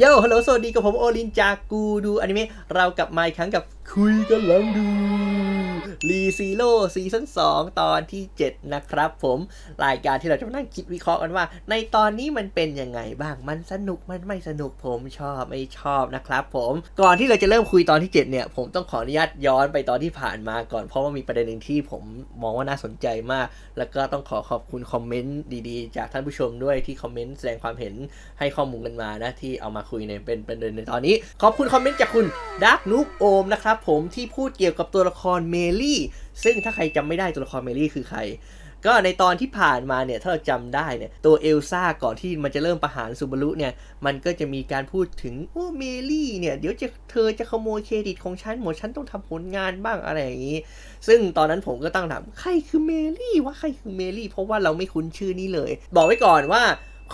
โย่ฮัลโหล สวัสดีกับผมโอลินจากกูดูอนิเมะ เรากลับมาอีกครั้งกับคุยกันหลังดู รีซีโร่ซีซั่น2ตอนที่ 7 นะครับผมรายการที่เราจะมานั่งคิดวิเคราะห์กันว่า ในตอนนี้มันเป็นยังไงบ้างมันสนุกมันไม่สนุกผมชอบไม่ชอบนะครับผมก่อนที่เราจะเริ่มคุยตอนที่ 7 เนี่ย ผมต้องขออนุญาตย้อนไปตอนที่ผ่านมาก่อนเพราะว่ามีประเด็นหนึ่งที่ผมมองว่าน่าสนใจมาก แล้วก็ต้องขอขอบคุณคอมเมนต์ดีๆ จากท่านผู้ชมด้วยที่คอมเมนต์แสดงความเห็นให้ข้อมูลกันมานะที่เอามาคุยในเป็นประเด็นในตอนนี้ ขอบคุณคอมเมนต์จากคุณดักนูบโอมนะครับผมที่พูดเกี่ยวกับตัวละครเมลี่ ซึ่งถ้าใครจำไม่ได้ตัวละครเมลี่คือใคร ก็ในตอนที่ผ่านมาเนี่ยถ้าเราจำได้เนี่ยตัวเอลซ่าก่อนที่มันจะเริ่มประหารซูบารุเนี่ยมันก็จะมีการพูดถึงโอ้เมลี่เนี่ยเดี๋ยวจะเธอจะขโมยเครดิตของฉันหมดฉันต้องทำผลงานบ้างอะไรอย่างนี้ ซึ่งตอนนั้นผมก็ตั้งถามใครคือเมลี่วะใครคือเมลี่ เพราะว่าเราไม่คุ้นชื่อนี้เลย บอกไว้ก่อนว่า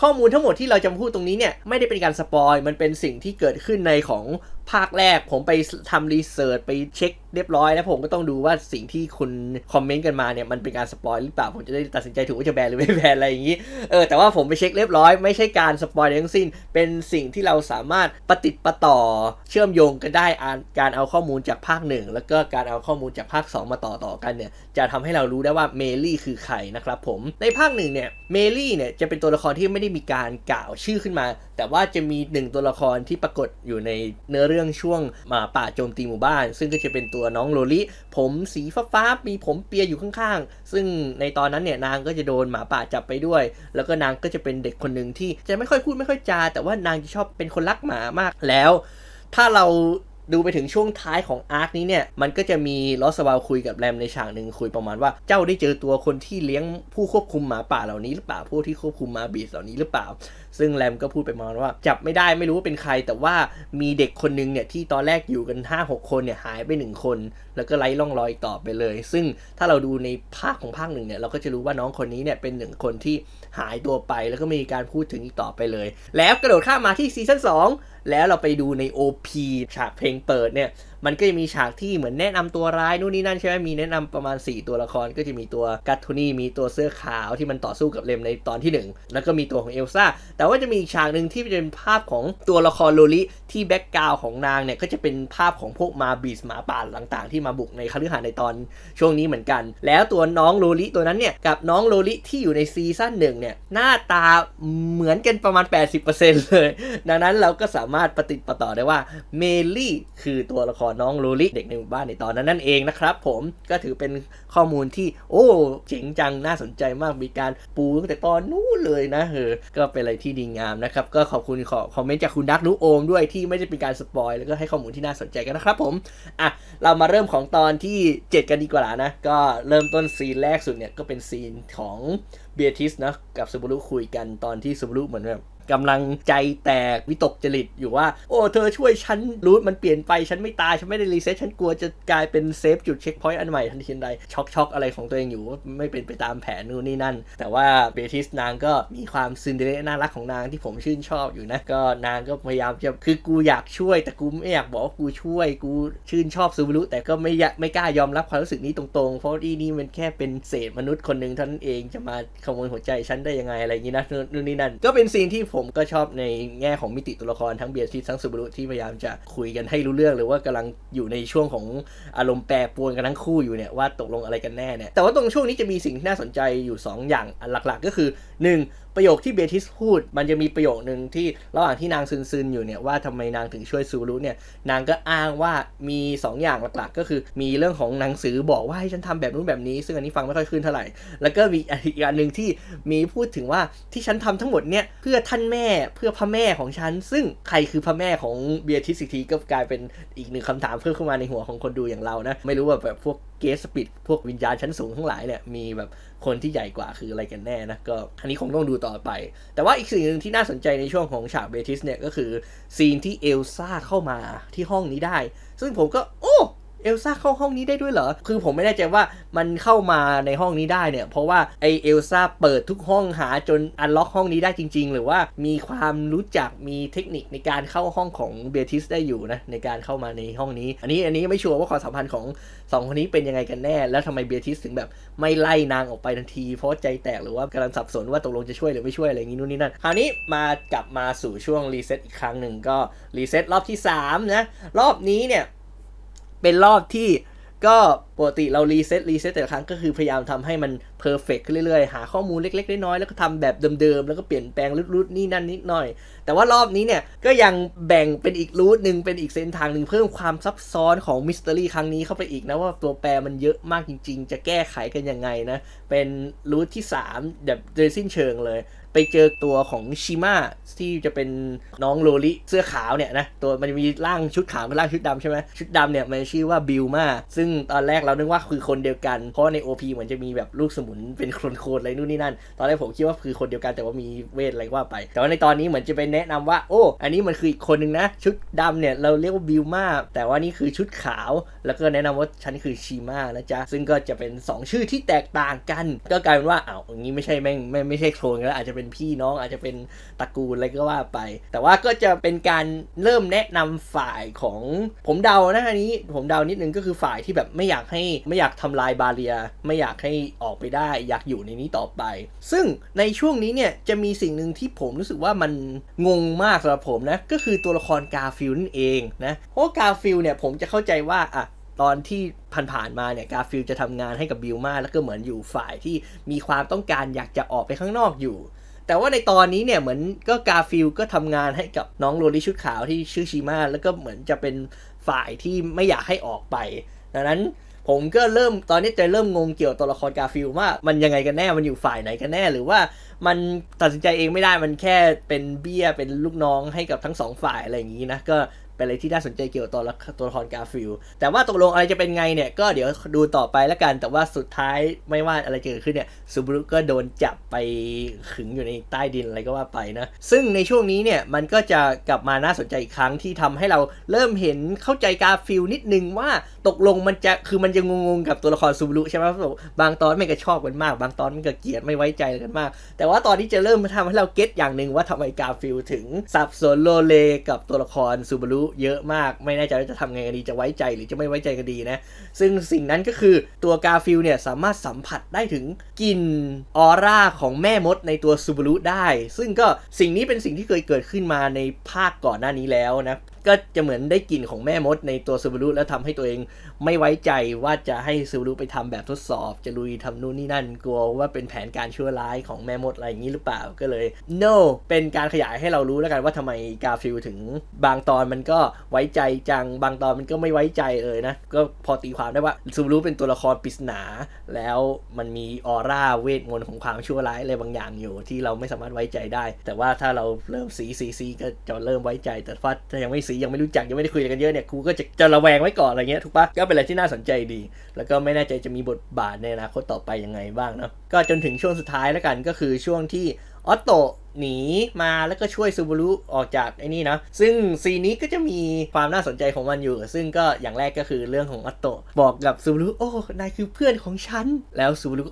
ข้อมูลทั้งหมดที่เราจะพูดตรงนี้เนี่ยไม่ได้เป็นการสปอย มันเป็นสิ่งที่เกิดขึ้นในของภาคแรกผมไปทำรีเสิร์ชไปเช็คเรียบร้อยแล้วผมก็ต้องดูว่าสิ่งที่คุณคอมเมนต์กันมาเนี่ยมันเป็นการสปอยหรือเปล่า ผมจะได้ตัดสินใจถูกว่าจะแบนหรือไม่แบนอะไรอย่างนี้ เออแต่ว่าผมไปเช็คเรียบร้อยไม่ใช่การสปอยทั้งสิ้น เป็นสิ่งที่เราสามารถปฏิดประต่อเชื่อมโยงกันได้อ่านการเอาข้อมูลจากภาคหนึ่งแล้วก็การเอาข้อมูลจากภาค 2 มาต่อต่อกันเนี่ยจะทำให้เรารู้ได้ว่าเมลี่คือใครนะครับผมในภาคหนึ่งเนี่ยเมลี่เนี่ยจะเป็นตัวละครที่ไม่ได้มีการกล่าวชื่อขึ้นมาแต่ว่าจะมีหนึ่งตัวละครที่ปรากฏอยู่ในเนื้อเรื่องช่วงหมาป่าโจมตีหมู่บ้าน ซึ่งก็จะเป็นตัวน้องโลลิ ผมสีฟ้าๆมีผมเปียอยู่ข้างๆ ซึ่งในตอนนั้นเนี่ยนางก็จะโดนหมาป่าจับไปด้วย แล้วก็นางก็จะเป็นเด็กคนหนึ่งที่จะไม่ค่อยพูดไม่ค่อยจา แต่ว่านางจะชอบเป็นคนรักหมามากแล้ว ถ้าเราดูไปถึงช่วงท้ายของอาร์คนี้เนี่ย มันก็จะมีลอสวาลคุยกับแรมในฉากหนึ่งคุยประมาณว่าเจ้าได้เจอตัวคนที่เลี้ยงผู้ควบคุมหมาป่าเหล่านี้หรือเปล่าผู้ที่ควบคุมมาบีสเหล่านี้หรือเปล่า ซึ่งแรมก็พูดไปมาว่า จับไม่ได้ไม่รู้ว่าเป็นใคร แต่ว่ามีเด็กคนหนึงเนี่ยที่ตอนแรกอยู่กัน 5 6 คนเนี่ยหายไป 1 คน แล้วก็ไร้ร่องรอยต่อไปเลย ซึ่งถ้าเราดูในภาคของภาคหนึ่งเนี่ยเราก็จะรู้ว่าน้องคนนี้เนี่ยเป็นหนึ่งคนที่หายตัวไป แล้วก็มมีการพูดถึงอีกต่อไปเลย แล้วกระโดดข้ามมาที่ซีซั่น2แล้วเราไปดูใน OP ฉากเพลงเปิดเนี่ย มันก็จะมีฉากที่เหมือนแนะนำตัวร้ายนู่นนี่นั่นใช่ไหมมีแนะนำประมาณ 4 ตัวละครก็จะมีตัวกัตทูนี่มีตัวเสื้อขาวที่มันต่อสู้กับเลมในตอนที่ 1 แล้วก็มีตัวของเอลซ่าแต่ว่าจะมีอีกฉากหนึ่งที่เป็นภาพของตัวละครโลลิที่แบ็กกราวของนางเนี่ยก็จะเป็นภาพของพวกมาบีสหมาป่าต่างๆ ที่มาบุกในคฤหาสน์ในตอนช่วงนี้เหมือนกัน แล้วตัวน้องโลลิตัวนั้นเนี่ยกับน้องโลลิที่อยู่ในซีซั่นหนึ่งเนี่ยหน้าตาเหมือนกันประมาณ 80%เลย ดังนั้นเราก็สามารถปฏิดประต่อได้ว่าเมลี่คือตัวละครน้องโลลิเด็กในหมู่บ้านในตอนนั้นนั่นเองนะครับผมก็ถือเป็นข้อมูลที่โอ้เจ๋งจังน่าสนใจมากมีการปูตั้งแต่ตอนนู้นเลยนะเออก็เป็นอะไรที่ดีงามนะครับก็ขอบคุณขอคอมเมนต์จากคุณดักนูโอมด้วยที่ไม่ได้เป็นการสปอยแล้วก็ให้ข้อมูลที่น่าสนใจกันนะครับผมอะเรามาเริ่มของตอนที่ 7 กันดีกว่านะก็เริ่มต้นซีนแรกสุดเนี่ยก็เป็นซีนของเบียทิสนะกับซูบารุคุยกันตอนที่ซูบารุเหมือนแบบ กำลังใจแตกวิตกจริตอยู่ว่า โอ้ เธอช่วยฉันรู้มันเปลี่ยนไป ฉันไม่ตาย ฉันไม่ได้รีเซ็ตฉันกลัวจะกลายเป็นเซฟจุดเช็คพอยต์อันใหม่ทันทีใดช็อกช็อกอะไรของตัวเองอยู่ไม่เป็นไปตามแผนนู่นนี่นั่น แต่ว่าเบทิสนางก็มีความซินเดอเรลล่าน่ารักของนางที่ผมชื่นชอบอยู่นะ ก็นางก็พยายามจะคือกูอยากช่วย แต่กูไม่อยากบอกว่ากูช่วย กูชื่นชอบซูบารุแต่ก็ไม่ไม่กล้ายอมรับความรู้สึกนี้ตรงๆ เพราะอีนี่มันแค่เป็นเศษมนุษย์คนหนึ่งท่านั้นเองจะมาขโมยหัวใจฉันได้ยังไงอะไรอย่างนี้นะนู่นนี่นั่น ก็เป็นซีนที่ผมก็ชอบในแง่ของมิติตัวละครทั้งเบียร์ทิสทั้งซูบารุที่พยายามจะคุยกันให้รู้เรื่องหรือว่ากำลังอยู่ในช่วงของอารมณ์แปรปรวนกันทั้งคู่อยู่เนี่ยว่าตกลงอะไรกันแน่เนี่ยแต่ว่าตรงช่วงนี้จะมีสิ่งที่น่าสนใจอยู่ 2 อย่างหลักๆ ก็คือ 1. ประโยคที่เบทิสพูด มันจะมีประโยคหนึ่งที่ระหว่างที่นางซึนๆอยู่เนี่ยว่าทำไมนางถึงช่วยซูรุเนี่ยนางก็อ้างว่ามี 2 อย่างหลักๆ ก็คือมีเรื่องของหนังสือบอกว่าให้ฉันทำแบบนู้นแบบนี้ ซึ่งอันนี้ฟังไม่ค่อยขึ้นเท่าไหร่ แล้วก็มีอีกอันหนึ่งที่มีพูดถึงว่าที่ฉันทำทั้งหมดเนี่ยเพื่อท่านแม่เพื่อพระแม่ของฉัน ซึ่งใครคือพระแม่ของเบียร์ทิสสิกทีก็กลายเป็นอีกหนึ่งคำถามเพิ่มเข้ามาในหัวของคนดูอย่างเรานะ ไม่รู้ว่าแบบพวกเกสสปิดพวกวิญญาณชั้นสูงทั้งหลายเนี่ยมีแบบคนที่ใหญ่กว่าคืออะไรกันแน่นะก็อันนี้คงต้องดูต่อไป แต่ว่าอีกสิ่งหนึ่งที่น่าสนใจในช่วงของฉากเบทิสเนี่ยก็คือซีนที่เอลซ่าเข้ามาที่ห้องนี้ได้ ซึ่งผมก็โอ้ เอลซ่าเข้าห้องนี้ได้ด้วยเหรอ คือผมไม่แน่ใจว่ามันเข้ามาในห้องนี้ได้เนี่ย เพราะว่าไอเอลซ่าเปิดทุกห้องหาจนอันล็อกห้องนี้ได้จริง ๆ หรือว่ามีความรู้จักมีเทคนิคในการเข้าห้องของเบติสได้อยู่นะในการเข้ามาในห้องนี้ อันนี้อันนี้ไม่ชัวร์ว่าความสัมพันธ์ของสองคนนี้เป็นยังไงกันแน่ แล้วทำไมเบติสถึงแบบไม่ไล่นางออกไปทันที เพราะใจแตกหรือว่ากำลังสับสนว่าตกลงจะช่วยหรือไม่ช่วยอะไรอย่างนี้นู่นนี่นั่นคราวนี้มากลับมาสู่ช่วงรีเซ็ตอีกครั้งหนึ่งก็รีเซ็ตรอบที่3นะรอบนี้เนี่ย เป็นรอบที่ก็ปกติเรารีเซ็ตรีเซ็ตแต่ละครั้งก็คือพยายามทำให้มันเพอร์เฟกขึ้นเรื่อยๆ หาข้อมูลเล็กๆ น้อยๆ แล้วก็ทำแบบเดิมๆ แล้วก็เปลี่ยนแปลงรูทนี่นั่นนิดหน่อย แต่ว่ารอบนี้เนี่ย ก็ยังแบ่งเป็นอีกรูทหนึ่งเป็นอีกเส้นทางหนึ่งเพิ่มความซับซ้อนของมิส t ต r y ครั้งนี้เข้าไปอีกนะว่าตัวแปรมันเยอะมากจริงๆ จะแก้ไขกันยังไงนะ เป็นรูทที่ 3 แบบโดยสิ้นเชิงเลย ไปเจอตัวของชิม a ที่จะเป็นน้องโลลิเสื้อขาวเนี่ยนะตัวมันจะมีร่างชุดขาวกับร่างชุดดำใช่ไหมชุดดำเนี่ยมันชื่อว่าบิลมาซึ่งตอนแรกเรานึกว่าคือคนเดียวกัน เพราะใน OP เหมือนจะมีแบบลูกสมุนเป็นโคลนๆอะไรนู่นนี่นั่น ตอนแรกผมคิดว่าคือคนเดียวกันแต่ว่ามีเวทอะไรว่าไป แต่ว่าในตอนนี้เหมือนจะไปแนะนำว่า โอ้ อันนี้มันคืออีกคนหนึ่งนะ ชุดดำเนี่ยเราเรียกว่าบิลมาแต่ว่านี่คือชุดขาว แล้วก็แนะนำว่าฉันคือชิมานะจ๊ะซึ่งก็จะเป็น 2 ชื่อที่แตกต่างกัน ก็กลายเป็นว่าอ้าวอย่างนี้ไม่ใช่แม่งไม่ไม่ใช่โคลนแล้วอาจจะเป็นพี่น้องอาจจะเป็นตระกูลอะไรก็ว่าไป แต่ว่าก็จะเป็นการเริ่มแนะนำฝ่ายของผมเดานะอันนี้ผมเดานิดนึงก็คือฝ่ายที่แบบไม่อยากให้ไม่อยากทำลายบาเรีย ไม่อยากให้ออกไปได้ อยากอยู่ในนี้ต่อไป ซึ่งในช่วงนี้เนี่ยจะมีสิ่งหนึ่งที่ผมรู้สึกว่ามันงงมากสำหรับผมนะก็คือตัวละครกาฟิลนั่นเองนะเพราะกาฟิลเนี่ยผมจะเข้าใจว่าอะตอนที่ผ่านๆมาเนี่ยกาฟิลจะทำงานให้กับบิลมาแล้วก็เหมือนอยู่ฝ่ายที่มีความต้องการอยากจะออกไปข้างนอกอยู่ แต่ว่าในตอนนี้เนี่ยเหมือนก็กาฟิลก็ทำงานให้กับน้องโรลิชุดขาวที่ชื่อชิมาแล้วก็เหมือนจะเป็นฝ่ายที่ไม่อยากให้ออกไป ดังนั้นผมก็เริ่มตอนนี้จะเริ่มงงเกี่ยวกับตัวละครกาฟิลว่ามันยังไงกันแน่มันอยู่ฝ่ายไหนกันแน่ หรือว่ามันตัดสินใจเองไม่ได้มันแค่เป็นเบี้ยเป็นลูกน้องให้กับทั้งสองฝ่ายอะไรอย่างนี้นะก็ เป็นอะไรที่น่าสนใจเกี่ยวกับตัวละตัวละครกาฟิลแต่ว่าตกลงอะไรจะเป็นไงเนี่ย ก็เดี๋ยวดูต่อไปแล้วกัน แต่ว่าสุดท้ายไม่ว่าอะไรจะเกิดขึ้นเนี่ยซูบรุก็โดนจับไปขึงอยู่ในใต้ดินอะไรก็ว่าไปนะ ซึ่งในช่วงนี้เนี่ยมันก็จะกลับมาน่าสนใจอีกครั้งที่ทำให้เราเริ่มเห็นเข้าใจกาฟิลนิดนึงว่าตกลงมันจะคือมันจะงงๆกับตัวละครซูบรุใช่ไหมบางตอนไม่ก็ชอบกันมาก บางตอนมันก็เกลียดไม่ไว้ใจกันมาก แต่ว่าตอนที่จะเริ่มมาทำให้เราเก็ตอย่างหนึ่งว่าทำไมกาฟิลถึงสับสนโลเลกับตัวละครซูบรุเยอะมาก ไม่แน่ใจว่าจะทำไงกันดีจะไว้ใจหรือจะไม่ไว้ใจกันดีนะ ซึ่งสิ่งนั้นก็คือตัวกาฟิลเนี่ยสามารถสัมผัสได้ถึงกลิ่นออร่าของแม่มดในตัวซูบารุได้ ซึ่งก็สิ่งนี้เป็นสิ่งที่เคยเกิดขึ้นมาในภาคก่อนหน้านี้แล้วนะ ก็จะเหมือนได้กลิ่นของแม่มดในตัวซูบรุแล้วทำให้ตัวเองไม่ไว้ใจว่าจะให้ซูบรุไปทำแบบทดสอบ จะลุยทำนู่นนี่นั่นกลัวว่าเป็นแผนการชั่วร้ายของแม่มดอะไรอย่างนี้หรือเปล่าก็เลย no เป็นการขยายให้เรารู้แล้วกันว่าทำไมกาฟิลถึงบางตอนมันก็ไว้ใจจังบางตอนมันก็ไม่ไว้ใจเลยนะ ก็พอตีความได้ว่าซูบรุเป็นตัวละครปริศนา แล้วมันมีออร่าเวทมนต์ของความชั่วร้ายอะไรบางอย่างอยู่ที่เราไม่สามารถไว้ใจได้ แต่ว่าถ้าเราเริ่มสีสีสีก็จะเริ่มไว้ใจแต่ว่าถ้ายังไม่ซีสียังไม่รู้จักยังไม่ได้คุยกันเยอะเนี่ยครูก็จะจะระแวงไว้ก่อนอะไรเงี้ยถูกปะก็เป็นอะไรที่น่าสนใจดี แล้วก็ไม่แน่ใจจะมีบทบาทในอนาคตต่อไปยังไงบ้างเนาะก็จนถึงช่วงสุดท้ายแล้วกันก็คือช่วงที่ออตโตหนีมาแล้วก็ช่วยซูบารุออกจากไอ้นี่นะ ซึ่งซีนนี้ก็จะมีความน่าสนใจของมันอยู่ ซึ่งก็อย่างแรกก็คือเรื่องของออตโตบอกกับซูบารุโอ้ นายคือเพื่อนของฉัน แล้วซูบารุ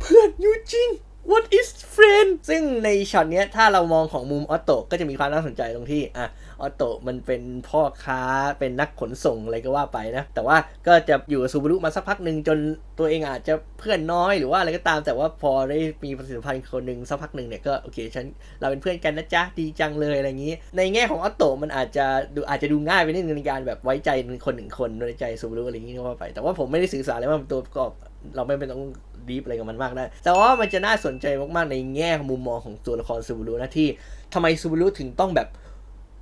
เพื่อนยูจิน what is friend ซึ่งในช็อตเนี้ยถ้าเรามองของมุมออตโตก็จะมีความน่าสนใจตรงที่อะออตโตมันเป็นพ่อค้าเป็นนักขนส่งอะไรก็ว่าไปนะ แต่ว่าก็จะอยู่กับซูบารุมาสักพักหนึ่งจนตัวเองอาจจะเพื่อนน้อยหรือว่าอะไรก็ตาม แต่ว่าพอได้มีประสิทธิภาพคนหนึ่งสักพักหนึ่งเนี่ยก็โอเคฉันเราเป็นเพื่อนกันนะจ๊ะดีจังเลยอะไรอย่างนี้ ในแง่ของออตโตมันอาจจะดูอาจจะดูง่ายไปนิดนึงในการแบบไว้ใจคนหนึ่งคนไว้ใจซูบารุอะไรอย่างนี้ก็ว่าไป แต่ว่าผมไม่ได้สื่อสารเลยว่ามันตัวประกอบเราไม่เป็นต้อง ดีฟอะไรกับมันมากได้ แต่ว่ามันจะน่าสนใจมากๆในแง่มุมมองของตัวละครซูบูรุนะที่ทำไมซูบูรุถึงต้องแบบ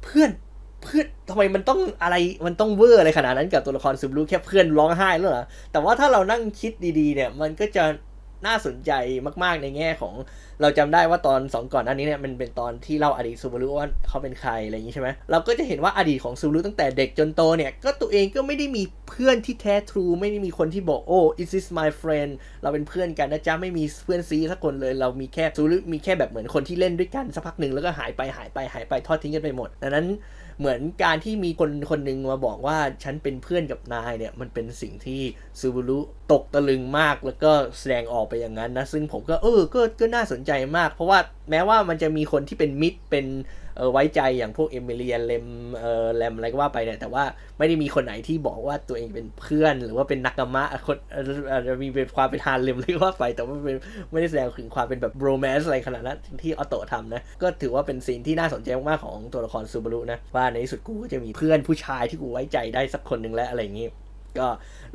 เพื่อนเพื่อนทำไมมันต้องอะไรมันต้องเวอร์อะไรขนาดนั้นกับตัวละครซูบูรุแค่เพื่อนร้องไห้แล้วเหรอแต่ว่าถ้าเรานั่งคิดดีๆเนี่ยมันก็จะน่าสนใจมาก ๆในแง่ของ เราจำได้ว่าตอนสองก่อนหน้านี้เนี่ยมันเป็นตอนที่เล่าอดีตซูบารุว่าเขาเป็นใครอะไรอย่างนี้ใช่ไหมเราก็จะเห็นว่าอดีตของซูบารุตั้งแต่เด็กจนโตเนี่ยก็ตัวเองก็ไม่ได้มีเพื่อนที่แท้ทรูไม่ได้มีคนที่บอกโอ้ is this my friend เราเป็นเพื่อนกันนะจ๊ะไม่มีเพื่อนซีสักคนเลย เรามีแค่ซูบารุมีแค่แบบเหมือนคนที่เล่นด้วยกันสักพักหนึ่งแล้วก็หายไปหายไปหายไปทอดทิ้งกันไปหมดดังนั้นเหมือนการที่มีคนคนหนึ่งมาบอกว่าฉันเป็นเพื่อนกับนายเนี่ยมันเป็นสิ่งที่ซูบูรุตกตะลึงมากแล้วก็แสดงออกไปอย่างนั้นนะซึ่งผมก็เออก็ก็น่าสนใจใจมาก เพราะว่าแม้ว่ามันจะมีคนที่เป็นมิตรเป็นไว้ใจอย่างพวกเอมิเลียเลมเออแลมอะไรก็ว่าไปเนี่ยแต่ว่าไม่ได้มีคนไหนที่บอกว่าตัวเองเป็นเพื่อน หรือว่าเป็นนักกามะคนอาจจะมีเป็นความเป็นฮาเลมเลยก็ว่าไป แต่ว่าไม่ได้แสดงถึงความเป็นแบบโรแมนต์อะไรขนาดนั้นที่ออโตะทำนะก็ถือว่าเป็นซีนที่น่าสนใจมากๆของตัวละครซูบารุนะว่าในที่สุดกูก็จะมีเพื่อนผู้ชายที่กูไว้ใจได้สักคนหนึ่งแล้วอะไรอย่างนี้ ก็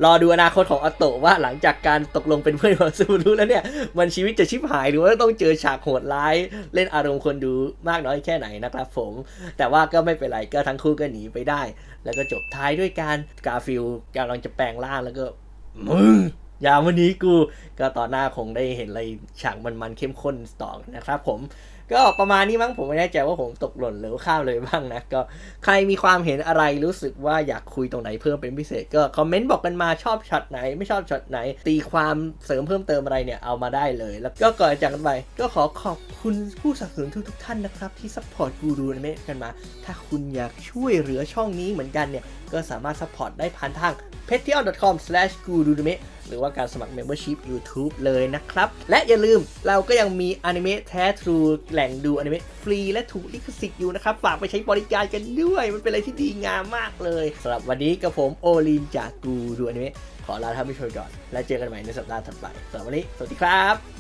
รอดูอนาคตของอโตะว่าหลังจากการตกลงเป็นเพื่อนของซูรุแล้วเนี่ย มันชีวิตจะชิบหายหรือว่าต้องเจอฉากโหดร้าย เล่นอารมณ์คนดูมากน้อยแค่ไหนนะครับผม แต่ว่าก็ไม่เป็นไรก็ทั้งคู่ก็หนีไปได้ แล้วก็จบท้ายด้วยการกาฟิลกำลังจะแปลงร่างแล้วก็มึงอย่าวันนี้กูก็ต่อหน้าคงได้เห็นอะไรฉากมันๆเข้มข้นต่อนะครับผม ก็ประมาณนี้มั้งผมไม่แน่ใจว่าผมตกหล่นหรือข้ามเลยบ้างนะ ก็ใครมีความเห็นอะไรรู้สึกว่าอยากคุยตรงไหนเพิ่มเป็นพิเศษก็คอมเมนต์บอกกันมาชอบช็อตไหน ไม่ชอบช็อตไหน ตีความเสริมเพิ่มเติมอะไรเนี่ยเอามาได้เลย แล้วก็ก่อนจากกันไปก็ขอขอบคุณผู้สนับสนุนทุกๆท่านนะครับ ที่ซัพพอร์ตกูรูนเมะกันมา ถ้าคุณอยากช่วยเหลือช่องนี้เหมือนกันเนี่ยก็สามารถซัพพอร์ตได้ผ่านทาง patreon.com/gurudime หรือว่าการสมัคร Membership YouTube เลยนะครับ และอย่าลืมเราก็ยังมีอนิเมะแท้ทรูแหล่งดูอนิเมะฟรีและถูกลิขสิทธิ์อยู่นะครับ ฝากไปใช้บริการกันด้วย มันเป็นอะไรที่ดีงามมากเลยสำหรับวันนี้กับผมโอลินจากกูดูอนิเมะขอลาท่านผู้ชมก่อน และเจอกันใหม่ในสัปดาห์ถัดไปสำหรับวันนี้สวัสดีครับ